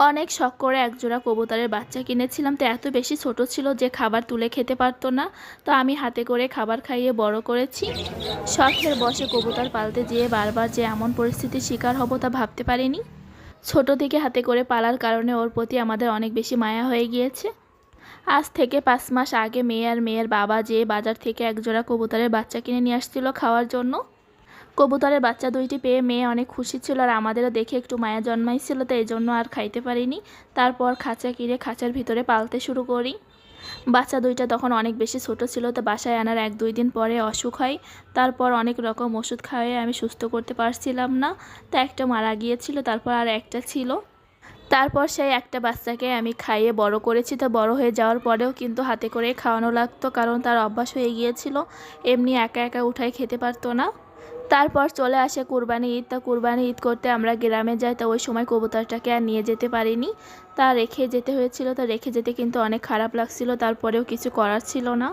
অনেক শখ করে একজোড়া কবুতরের বাচ্চা কিনেছিলাম, তো এত বেশি ছোট ছিল যে খাবার তুলে খেতে পারতো না। তো আমি হাতে করে খাবার খাইয়ে বড় করেছি। শখের বসে কবুতর পালতে যেয়ে বারবার যে এমন পরিস্থিতির শিকার হব তা ভাবতে পারিনি। ছোট থেকে হাতে করে পালার কারণে ওর প্রতি আমাদের অনেক বেশি মায়া হয়ে গিয়েছে। আজ থেকে পাঁচ মাস আগে মেয়ে আর মেয়ের বাবা যেয়ে বাজার থেকে একজোড়া কবুতরের বাচ্চা কিনে নিয়ে আসছিল খাওয়ার জন্য। কবুতরের বাচ্চা দুইটি পেয়ে মেয়ে অনেক খুশি ছিল আর আমাদেরও দেখে একটু মায়া জন্মাইছিল তো এই জন্য আর খাইতে পারিনি। তারপর খাঁচা কিনে খাঁচার ভিতরে পালতে শুরু করি। বাচ্চা দুইটা তখন অনেক বেশি ছোট ছিল, তো বাসায় আনার এক দুই দিন পরে অসুখ হয়। তারপর অনেক রকম ওষুধ খাওয়াই আমি সুস্থ করতে পারছিলাম না, তা একটা মারা গিয়েছিল, তারপর আর একটা ছিল। তারপর সেই একটা বাচ্চাকে আমি খাইয়ে বড় করেছি। তো বড় হয়ে যাওয়ার পরেও কিন্তু হাতে করে খাওয়ানো লাগতো, কারণ তার অভ্যাস হয়ে গিয়েছিল। এমনি একা একা উঠায় খেতে পারতো না। তারপর চলে আসে কুরবানি ঈদ। তা কুরবানি ঈদ করতে আমরা গ্রামে যাই, তা ওই সময় কবুতরটাকে আর নিয়ে যেতে পারিনি। তা রেখে যেতে হয়েছিল। তা রেখে যেতে কিন্তু অনেক খারাপ লাগছিল। তারপরেও কিছু করার ছিল না।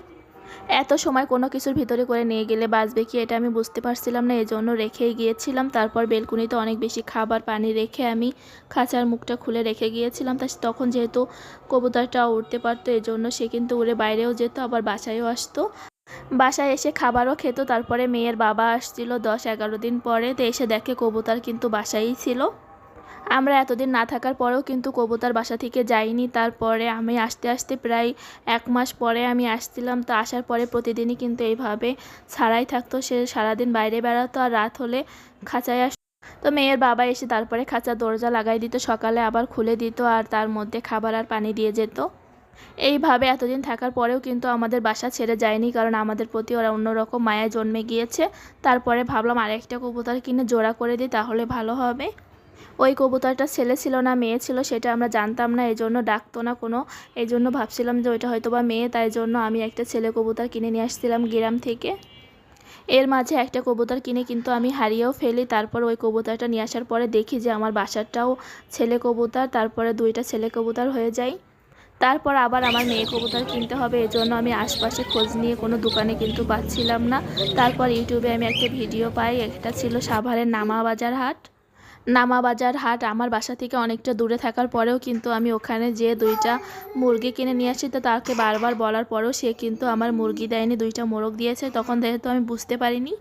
এত সময় কোনো কিছুর ভিতরে করে নিয়ে গেলে বাঁচবে কি এটা আমি বুঝতে পারছিলাম না, এজন্য রেখেই গিয়েছিলাম। তারপর বেলকুনিতে অনেক বেশি খাবার, পানি রেখে আমি খাঁচার মুখটা খুলে রেখে গিয়েছিলাম। তা তখন যেহেতু কবুতরটা উঠতে পারতো, এজন্য সে কিন্তু উড়ে বাইরেও যেত, আবার বাসায়ও আসতো। বাসায় এসে খাবারও খেত, তারপরে মেয়ের বাবা আসছিল দশ এগারো দিন পরে। তো এসে দেখে কবুতর কিন্তু বাসায়ই ছিল। আমরা এতদিন না থাকার পরেও কিন্তু কবুতার বাসা থেকে যাইনি। তারপরে আমি আসতে আসতে প্রায় এক মাস পরে আমি আসছিলাম। তো আসার পরে প্রতিদিনই কিন্তু এইভাবে ছাড়াই থাকতো। সে সারাদিন বাইরে বেড়াতো আর রাত হলে খাঁচায় আস তো মেয়ের বাবা এসে তারপরে খাঁচার দরজা লাগাই দিত, সকালে আবার খুলে দিত আর তার মধ্যে খাবার আর পানি দিয়ে যেত। এইভাবে এতদিন থাকার পরেও কিন্তু আমাদের বাসা ছেড়ে যায়নি কারণ আমাদের প্রতি ওরা অন্যরকম মায়া জন্মে গিয়েছে। তারপরে ভাবলাম আরেকটা কবুতর কিনে জোড়া করে দিই, তাহলে ভালো হবে। ওই কবুতরটা ছেলে ছিল না, মেয়ে ছিল, সেটা আমরা জানতাম না এই জন্য ডাকতো না কোনো। এই জন্য ভাবছিলাম যে ওইটা হয়তো বা মেয়ে, তাই জন্য আমি একটা ছেলে কবুতর কিনে নিয়ে আসছিলাম গ্রাম থেকে। এর মাঝে একটা কবুতর কিনে কিন্তু আমি হারিয়েও ফেলি, তারপর ওই কবুতরটা নিয়ে আসার পরে দেখি যে আমার বাসারটাও ছেলে কবুতর, তারপরে দুইটা ছেলে কবুতর হয়ে যায়। তারপর আবার আমার মেয়ে কবুতর কিনতে হবে, এজন্য আমি আশপাশে খোঁজ নিয়ে কোনো দোকানে কিন্তু পাচ্ছিলাম না। তারপর ইউটিউবে আমি একটা ভিডিও পাই, একটা ছিল সাভারের নামা বাজার হাট। নামা বাজার হাট আমার বাসা থেকে অনেকটা দূরে থাকার পরেও কিন্তু আমি ওখানে যে দুইটা মুরগি কিনে নিয়ে আসি তো তাকে বারবার বলার পরেও সে কিন্তু আমার মুরগি দেয়নি, দুইটা মোরগ দিয়েছে। তখন যেহেতু আমি বুঝতে পারিনি,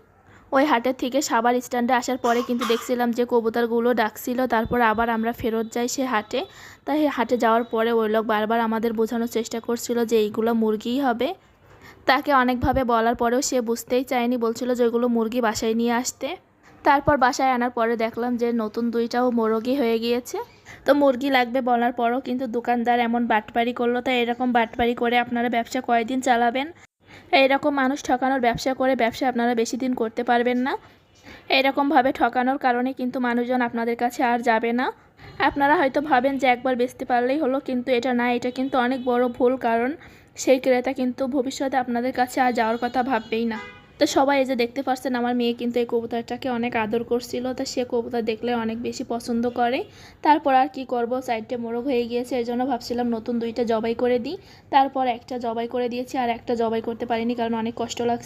ওই হাটের থেকে সাবার স্ট্যান্ডে আসার পরে কিন্তু দেখছিলাম যে কবুতরগুলো ডাকছিল, তারপর আবার আমরা ফেরত যাই সে হাটে। তাই হাটে যাওয়ার পরে ওই লোক বারবার আমাদের বোঝানোর চেষ্টা করছিল যে এইগুলো মুরগিই হবে। তাকে অনেকভাবে বলার পরেও সে বুঝতেই চায়নি, বলছিল যে ওইগুলো মুরগি বাসায় নিয়ে আসতে। তারপর বাসায় আনার পরে দেখলাম যে নতুন দুইটাও মোরগই হয়ে গিয়েছে। তো মুরগি লাগবে বলার পরও কিন্তু দোকানদার এমন বাটপারি করল, তাই এরকম বাটপারি করে আপনারা ব্যবসা কয়দিন চালাবেন? এইরকম মানুষ ঠকানোর ব্যবসা করে ব্যবসা আপনারা বেশি দিন করতে পারবেন না। এইরকমভাবে ঠকানোর কারণে কিন্তু মানুষজন আপনাদের কাছে আর যাবে না। আপনারা হয়তো ভাবেন যে একবার বেচতে পারলেই হলো, কিন্তু এটা না, এটা কিন্তু অনেক বড় ভুল কারণ। সেই ক্রেতা কিন্তু ভবিষ্যতে আপনাদের কাছে আর যাওয়ার কথা ভাববেই না। তো সবাই এই যে দেখতে পাচ্ছেন আমার মেয়ে কিন্তু এই কবুতরটাকে অনেক আদর করছিল। তা সে কবুতর দেখলে অনেক বেশি পছন্দ করে। তারপর আর কি করব সাইডে মোরগ হয়ে গিয়েছে এর জন্য ভাবছিলাম নতুন দুইটা জবাই করে দিই। তারপর একটা জবাই করে দিয়েছি, আর একটা জবাই করতে পারিনি, কারণ অনেক কষ্ট লাগছে।